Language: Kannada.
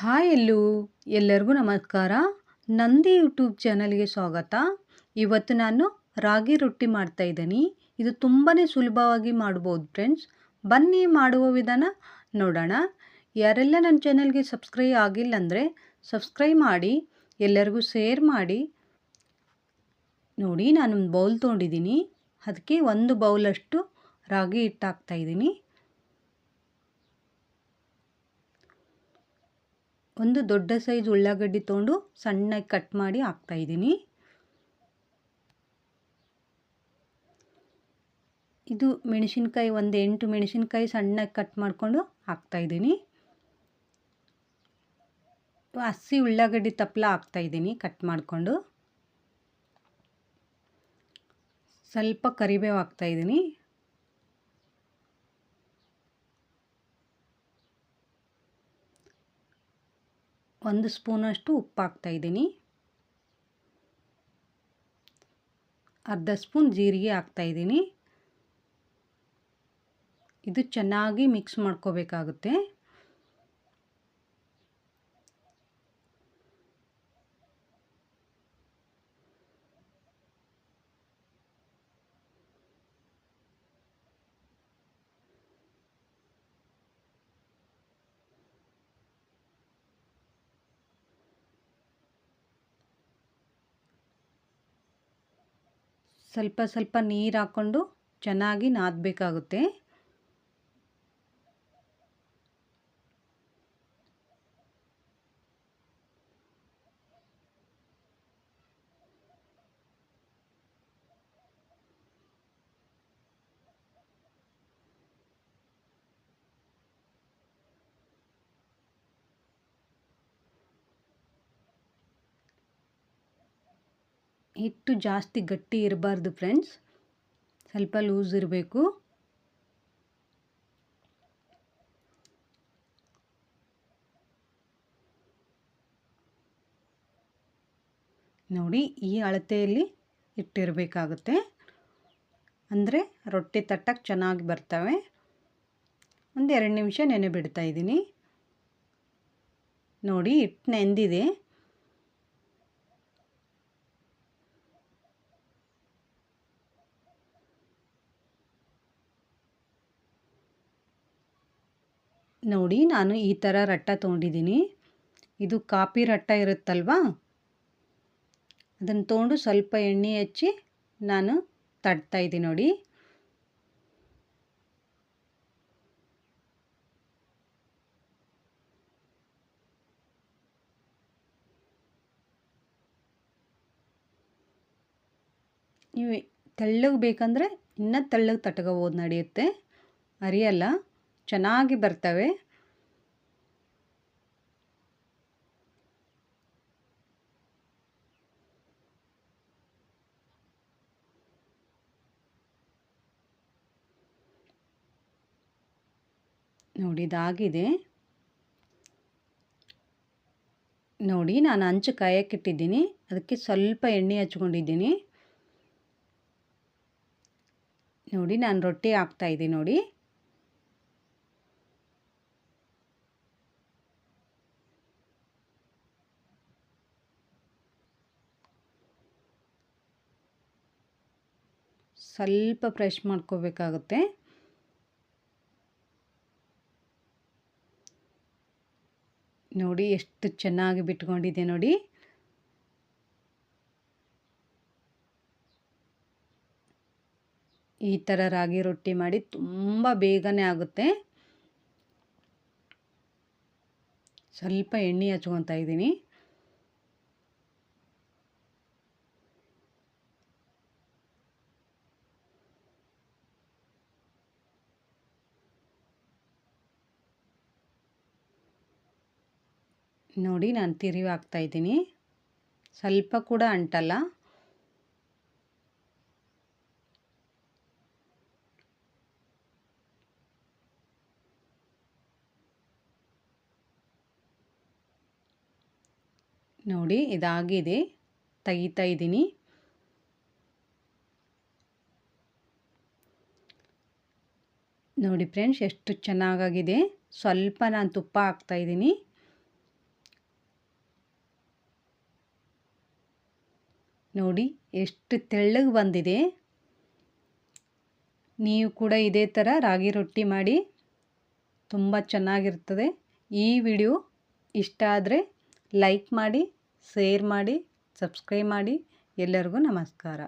ಹಾಯ್ ಎಲ್ಲೂ. ಎಲ್ಲರಿಗೂ ನಮಸ್ಕಾರ. ನಂದಿ ಯೂಟ್ಯೂಬ್ ಚಾನಲ್ಗೆ ಸ್ವಾಗತ. ಇವತ್ತು ನಾನು ರಾಗಿ ರೊಟ್ಟಿ ಮಾಡ್ತಾ ಇದ್ದೀನಿ. ಇದು ತುಂಬಾ ಸುಲಭವಾಗಿ ಮಾಡ್ಬೋದು ಫ್ರೆಂಡ್ಸ್. ಬನ್ನಿ ಮಾಡುವ ವಿಧಾನ ನೋಡೋಣ. ಯಾರೆಲ್ಲ ನನ್ನ ಚಾನಲ್ಗೆ ಸಬ್ಸ್ಕ್ರೈಬ್ ಆಗಿಲ್ಲ ಅಂದರೆ ಸಬ್ಸ್ಕ್ರೈಬ್ ಮಾಡಿ, ಎಲ್ಲರಿಗೂ ಶೇರ್ ಮಾಡಿ. ನೋಡಿ, ನಾನೊಂದು ಬೌಲ್ ತೊಗೊಂಡಿದ್ದೀನಿ. ಅದಕ್ಕೆ ಒಂದು ಬೌಲಷ್ಟು ರಾಗಿ ಹಿಟ್ಟು ಹಾಕ್ತಾಯಿದ್ದೀನಿ ಒಂದು ದೊಡ್ಡ ಸೈಜ್ ಉಳ್ಳಾಗಡ್ಡಿ ತೊಗೊಂಡು ಸಣ್ಣಗೆ ಕಟ್ ಮಾಡಿ ಹಾಕ್ತಾಯಿದ್ದೀನಿ ಇದು ಮೆಣಸಿನ್ಕಾಯಿ, ಒಂದು ಎಂಟು ಮೆಣಸಿನ್ಕಾಯಿ ಸಣ್ಣಗೆ ಕಟ್ ಮಾಡಿಕೊಂಡು ಹಾಕ್ತಾಯಿದ್ದೀನಿ ಹಸಿ ಉಳ್ಳಾಗಡ್ಡಿ ತಪ್ಪಲ ಹಾಕ್ತಾಯಿದ್ದೀನಿ ಕಟ್ ಮಾಡಿಕೊಂಡು. ಸ್ವಲ್ಪ ಕರಿಬೇವು ಹಾಕ್ತಾಯಿದ್ದೀನಿ ಒಂದು ಸ್ಪೂನಷ್ಟು ಉಪ್ಪು ಹಾಕ್ತಾಯಿದ್ದೀನಿ ಅರ್ಧ ಸ್ಪೂನ್ ಜೀರಿಗೆ ಹಾಕ್ತಾಯಿದ್ದೀನಿ ಇದು ಚೆನ್ನಾಗಿ ಮಿಕ್ಸ್ ಮಾಡ್ಕೋಬೇಕಾಗುತ್ತೆ. ಸ್ವಲ್ಪ ಸ್ವಲ್ಪ ನೀರು ಹಾಕ್ಕೊಂಡು ಚೆನ್ನಾಗಿ ನಾದಬೇಕಾಗುತ್ತೆ. ಹಿಟ್ಟು ಜಾಸ್ತಿ ಗಟ್ಟಿ ಇರಬಾರ್ದು ಫ್ರೆಂಡ್ಸ್ ಸ್ವಲ್ಪ ಲೂಸ್ ಇರಬೇಕು. ನೋಡಿ ಈ ಅಳತೆಯಲ್ಲಿ ಇಟ್ಟಿರಬೇಕಾಗುತ್ತೆ ಅಂದರೆ ರೊಟ್ಟಿ ತಟ್ಟಕ್ಕೆ ಚೆನ್ನಾಗಿ ಬರ್ತವೆ. ಒಂದು ಎರಡು ನಿಮಿಷ ನೆನೆ ಬಿಡ್ತಾ ಇದ್ದೀನಿ. ನೋಡಿ ಹಿಟ್ಟು ನೆಂದಿದೆ. ನೋಡಿ ನಾನು ಈ ಥರ ರಟ್ಟ ತೊಗೊಂಡಿದ್ದೀನಿ. ಇದು ಕಾಪಿ ರಟ್ಟ ಇರುತ್ತಲ್ವಾ? ಅದನ್ನು ತೊಗೊಂಡು ಸ್ವಲ್ಪ ಎಣ್ಣೆ ಹಚ್ಚಿ ನಾನು ತಡ್ತಾ ಇದ್ದೀನಿ ನೋಡಿ. ನೀವು ತೆಳ್ಳಗೆ ಬೇಕಂದರೆ ಇನ್ನೂ ತೆಳ್ಳಗೆ ತಟ್ಕೋಬೋದು ನಡೆಯುತ್ತೆ. ಅರಿಯಲ್ಲ? ಚೆನ್ನಾಗಿ ಬರ್ತವೆ. ನೋಡಿ, ಇದಾಗಿದೆ. ನೋಡಿ, ನಾನು ಅಂಚು ಕಾಯಕ್ಕಿಟ್ಟಿದ್ದೀನಿ ಅದಕ್ಕೆ ಸ್ವಲ್ಪ ಎಣ್ಣೆ ಹಚ್ಕೊಂಡಿದ್ದೀನಿ. ನೋಡಿ, ನಾನು ರೊಟ್ಟಿ ಹಾಕ್ತಾಯಿದ್ದೀನಿ ನೋಡಿ. ಸ್ವಲ್ಪ ಫ್ರೆಶ್ ಮಾಡ್ಕೋಬೇಕಾಗುತ್ತೆ. ನೋಡಿ ಎಷ್ಟು ಚೆನ್ನಾಗಿ ಬಿಟ್ಕೊಂಡಿದೆ ನೋಡಿ. ಈ ಥರ ರಾಗಿ ರೊಟ್ಟಿ ಮಾಡಿ ತುಂಬ ಬೇಗನೆ ಆಗುತ್ತೆ. ಸ್ವಲ್ಪ ಎಣ್ಣೆ ಹಚ್ಕೊತಾ ಇದ್ದೀನಿ. ನೋಡಿ ನಾನು ತಿರುವಿ ಹಾಕ್ತಾಯಿದ್ದೀನಿ ಸ್ವಲ್ಪ ಕೂಡ ಅಂಟಲ್ಲ. ನೋಡಿ ಇದಾಗಿದೆ. ತೆಗಿತಾ ಇದ್ದೀನಿ. ನೋಡಿ ಫ್ರೆಂಡ್ಸ್, ಎಷ್ಟು ಚೆನ್ನಾಗಾಗಿದೆ. ಸ್ವಲ್ಪ ನಾನು ತುಪ್ಪ ಹಾಕ್ತಾಯಿದ್ದೀನಿ ನೋಡಿ ಎಷ್ಟು ತೆಳ್ಳಗೆ ಬಂದಿದೆ. ನೀವು ಕೂಡ ಇದೇ ಥರ ರಾಗಿ ರೊಟ್ಟಿ ಮಾಡಿ ತುಂಬ ಚೆನ್ನಾಗಿರ್ತದೆ. ಈ ವಿಡಿಯೋ ಇಷ್ಟ ಆದರೆ ಲೈಕ್ ಮಾಡಿ ಸೇರ್ ಮಾಡಿ, ಸಬ್ಸ್ಕ್ರೈಬ್ ಮಾಡಿ. ಎಲ್ಲರಿಗೂ ನಮಸ್ಕಾರ.